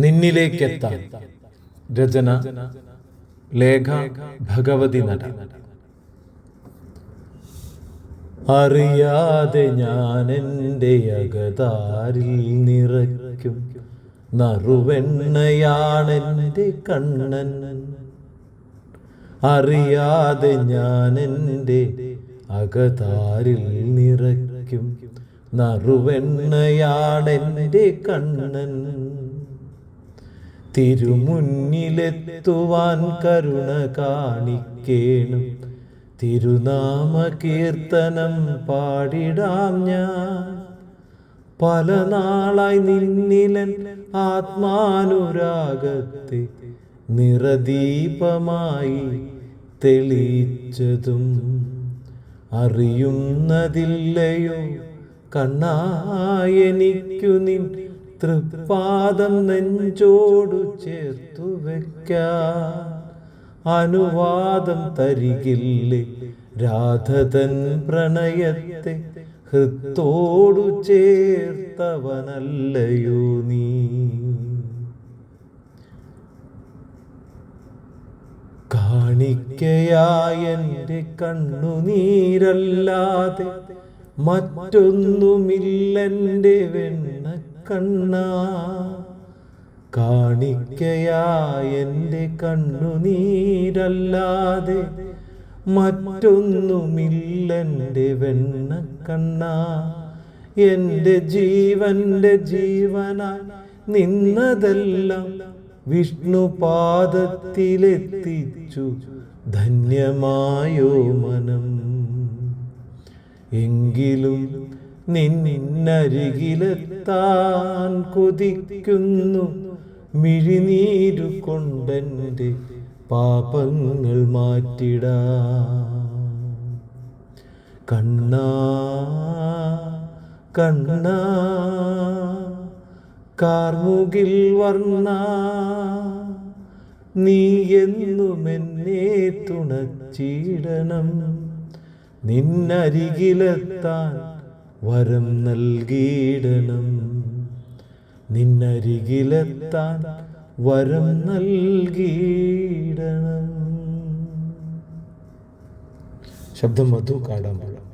നിന്നിലേക്കെത്താൻ രചന ലേഖ ഭഗവതി നട അറിയാതെ ഞാൻ എന്റെ അകതാരിൽ നിറയ്ക്കും. നറുവെണ്ണയാണെന്റെ കണ്ണൻ. അറിയാതെ ഞാൻ എന്റെ അകതാരിൽ നിറയ്ക്കും. നറുവെണ്ണയാണെന്റെ കണ്ണൻ. തിരുമുന്നിലെത്തുവാൻ കരുണ കാണിക്കേണം. തിരുനാമ കീർത്തനം പാടിടാം ഞാൻ. പല നാളായി നിന്നിലൻ ആത്മാനുരാഗത്തെ നിറദീപമായി തെളിയിച്ചതും അറിയുന്നതില്ലയോ. കണ്ണായെനിക്കു നിൻ തൃപ്പാദം നെഞ്ചോടു ചേർത്തു വെക്കാൻ അനുവാദം തരികില്ലേ രാധതൻ പ്രണയത്തെ. ഹൃത്തോടു ചേർത്തവനല്ലയോ നീ? കാണിക്കയായെന്റെ കണ്ണുനീരല്ലാതെ മറ്റൊന്നുമില്ലെന്റെ വെണ്ണ കണ്ണ കാണിക്കയായെന്റെ കണ്ണുനീരല്ലാതെ മറ്റൊന്നുമില്ലെന്റെ വെണ്ണ കണ്ണ. എന്റെ ജീവന്റെ ജീവനായി നിന്നതെല്ലാം വിഷ്ണുപാദത്തിലെത്തിച്ചു. ധന്യമായോ മനം. എങ്കിലും നിന്നരികിലെത്താൻ കൊതിക്കുന്നു. മിഴിനീരു കൊണ്ടെന്റെ പാപങ്ങൾ മാറ്റിടാ. കണ്ണാ കണ്ണാ കാർമുകിൽ വർണ. നീ എന്നും എന്നെ തുണച്ചിടണം. നിന്നരികിലെത്താൻ വരം നൽകിയിടണം. നിന്നരികിലെത്താൻ വരം നൽകിയിടണം. ശബ്ദം മധു കാടാമ്പുഴ.